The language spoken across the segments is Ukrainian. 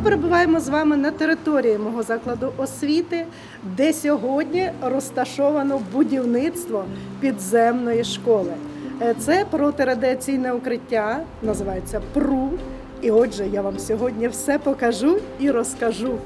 Ми перебуваємо з вами на території мого закладу освіти, де сьогодні розташовано будівництво підземної школи. Е, Це протирадіаційне укриття, називається ПРУ. І отже, я вам сьогодні все покажу і розкажу.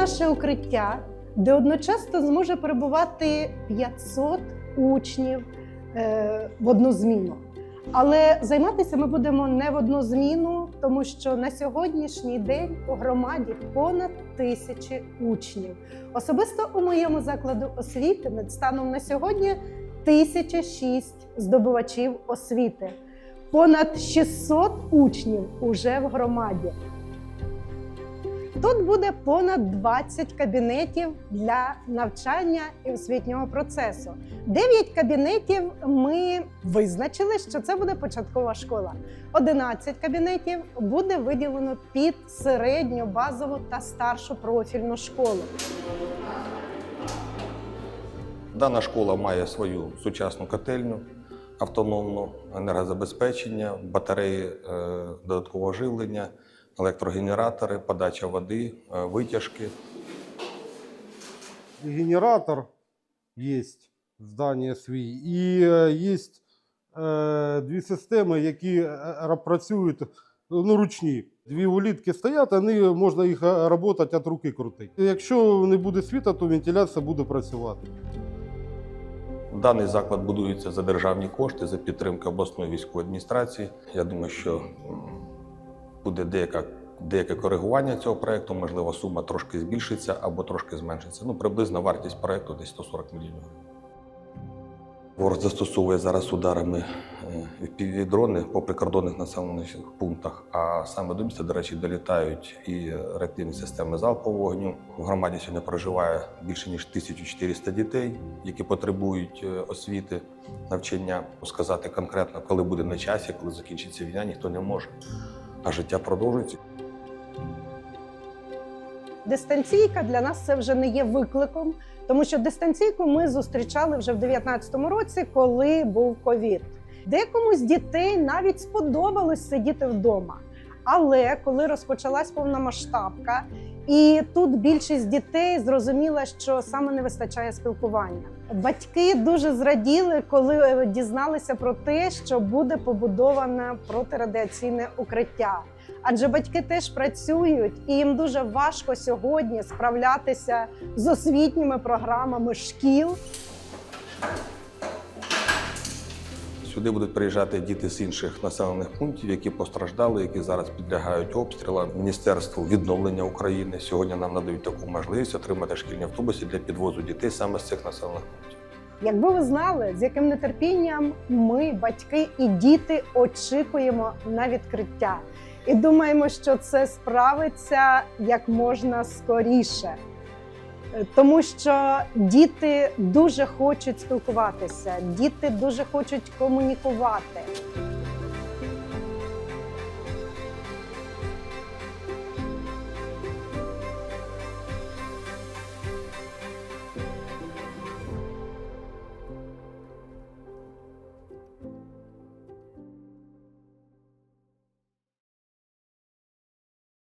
Наше укриття, де одночасно зможе перебувати 500 учнів е, в одну зміну. Але займатися ми будемо не в одну зміну, тому що на сьогоднішній день у громаді понад тисячі учнів. Особисто у моєму закладу освіти станом на сьогодні 1006 здобувачів освіти. Понад 600 учнів уже в громаді. Тут буде понад 20 кабінетів для навчання і освітнього процесу. 9 кабінетів ми визначили, що це буде початкова школа. 11 кабінетів буде виділено під середню, базову та старшу профільну школу. Дана школа має свою сучасну котельню, автономну енергозабезпечення, батареї е, додаткового живлення, електрогенератори, подача води, е, витяжки. генератор есть в зданні свій, і е, є е, дві системи, які працюють ну, ручні. Дві улітки стоять, вони можна їх працювати від руки крутити. Якщо не буде світла, то вентиляція буде працювати. Даний заклад будується за державні кошти, за підтримки обласної військової адміністрації. Я думаю, що буде деяка, деяке коригування цього проекту. Можливо, сума трошки збільшиться або трошки зменшиться. Ну, приблизно вартість проекту десь 140 мільйонів. Ворог застосовує зараз ударами е, дрони по прикордонних населених пунктах. А саме до міста, до речі, долітають і реактивні системи залпового вогню. В громаді сьогодні проживає більше ніж 1400 дітей, які потребують е, освіти, навчання. Сказати конкретно, коли буде на часі, коли закінчиться війна, ніхто не може. А життя продовжується. Дистанційка для нас це вже не є викликом, тому що дистанційку ми зустрічали вже в 2019 році, коли був ковід. Декому з дітей навіть сподобалось сидіти вдома. Але коли розпочалась повномасштабка, і тут більшість дітей зрозуміла, що саме не вистачає спілкування. Батьки дуже зраділи, коли е, дізналися про те, що буде побудоване протирадіаційне укриття. Адже батьки теж працюють, і їм дуже важко сьогодні справлятися з освітніми програмами шкіл. Сюди будуть приїжджати діти з інших населених пунктів, які постраждали, які зараз підлягають обстрілам. Міністерству відновлення України сьогодні нам надають таку можливість отримати шкільні автобуси для підвозу дітей саме з цих населених пунктів. Якби ви знали, з яким нетерпінням ми, батьки і діти, очікуємо на відкриття, і думаємо, що це справиться як можна скоріше. Тому що діти дуже хочуть спілкуватися, діти дуже хочуть комунікувати.